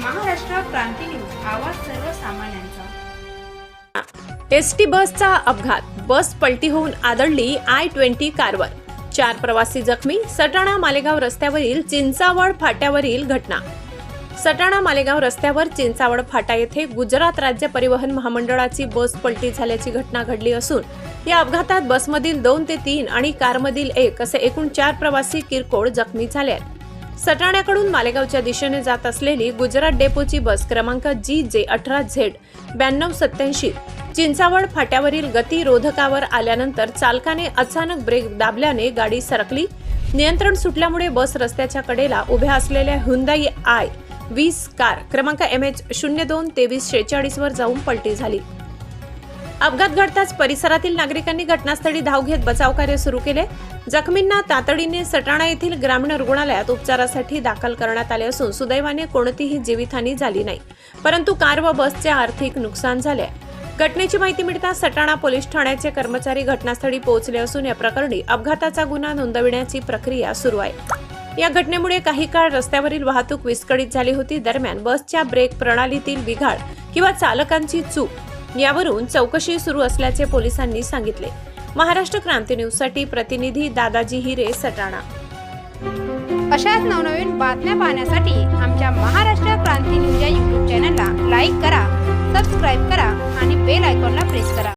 क्रांती news आवाज सर्वसामान्यांचा. S T बसचा अपघात बस पलटी होऊन आदळली आय ट्वेंटी कारवर. चार प्रवासी जखमी सटाणा मालेगाव रस्त्यावरील चिंचावड फाट्यावरील घटना. सटाणा मालेगाव रस्त्यावर चिंचावड फाटा येथे गुजरात राज्य परिवहन महामंडळाची बस पलटी झाल्याची घटना घडली असून या अपघातात बसमधील दोन ते तीन आणि कारमधील एक असे एकूण चार प्रवासी किरकोळ जखमी झाले आहेत. सटाण्याकडून मालेगावच्या दिशेने जात असलेली गुजरात डेपोची बस क्रमांक जी जे अठरा झेड ब्याण्णव सत्याऐंशी चिंचावड फाट्यावरील गतिरोधकावर आल्यानंतर चालकाने अचानक ब्रेक दाबल्याने गाडी सरकली. नियंत्रण सुटल्यामुळे बस रस्त्याच्या कडेला उभ्या असलेल्या हुंदाई आय वीस कार क्रमांक एम एच शून्य दोन तेवीस शेहेचाळीस वर जाऊन पलटी झाली. अपघात घडताच परिसरातील नागरिकांनी घटनास्थळी धाव घेत बचाव कार्य सुरू केले. जखमींना तातडीने सटाणा येथील ग्रामीण रुग्णालयात उपचारासाठी दाखल करण्यात आले असून सुदैवाने कोणतीही जीवितहानी झाली नाही. परंतु कार व बसचे आर्थिक नुकसान झाले आहे. घटनेची माहिती मिळताच सटाणा पोलीस ठाण्याचे कर्मचारी घटनास्थळी पोहोचले असून या प्रकरणी अपघाताचा गुन्हा नोंदविण्याची प्रक्रिया सुरू आहे. या घटनेमुळे काही काळ रस्त्यावरील वाहतूक विस्कळीत झाली होती. दरम्यान बसच्या ब्रेक प्रणालीतील बिघाड किंवा चालकांची चूक यावरून चौकशी सुरू असल्याचे पोलिसांनी सांगितले. महाराष्ट्र क्रांती न्यूजसाठी प्रतिनिधी दादाजी हिरे सटाणा. अशाच नवनवीन बातम्या पाहण्यासाठी आमच्या महाराष्ट्र क्रांती न्यूज या यूट्यूब चॅनलला लाईक करा सबस्क्राईब करा आणि बेल आयकॉनला प्रेस करा.